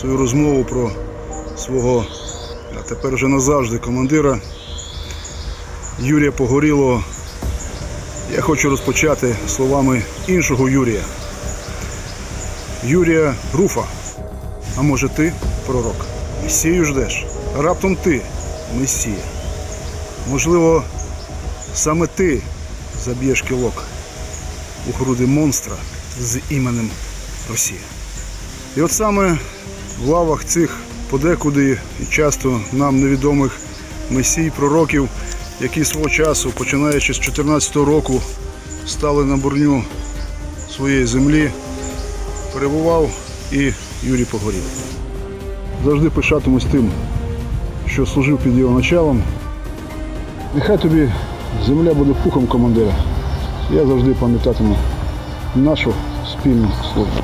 свою розмову про свого, а тепер вже назавжди командира Юрія Погорілого. Я хочу розпочати словами іншого Юрія. Юрія Руфа. А може ти пророк? Месію ждеш? Раптом ти Месія. Можливо, саме ти заб'єш кілок у груди монстра з іменем Росія. І от саме в лавах цих подекуди і часто нам невідомих месій пророків, які свого часу, починаючи з 2014 року, стали на бурню своєї землі, перебував і Юрій Погорів. Завжди пишатимусь тим, що служив під його началом. Нехай тобі земля буде пухом командира. Я завжди пам'ятатиму нашу спільну службу.